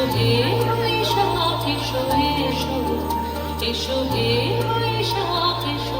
এসো এসো এসো এসো এসো এসো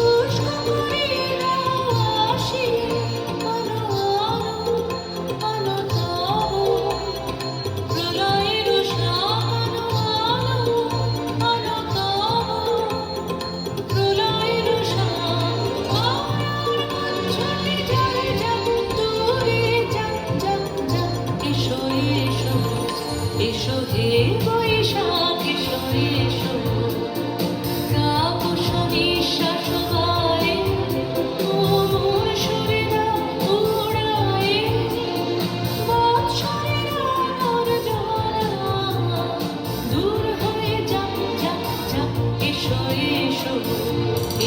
দুষ্ট করে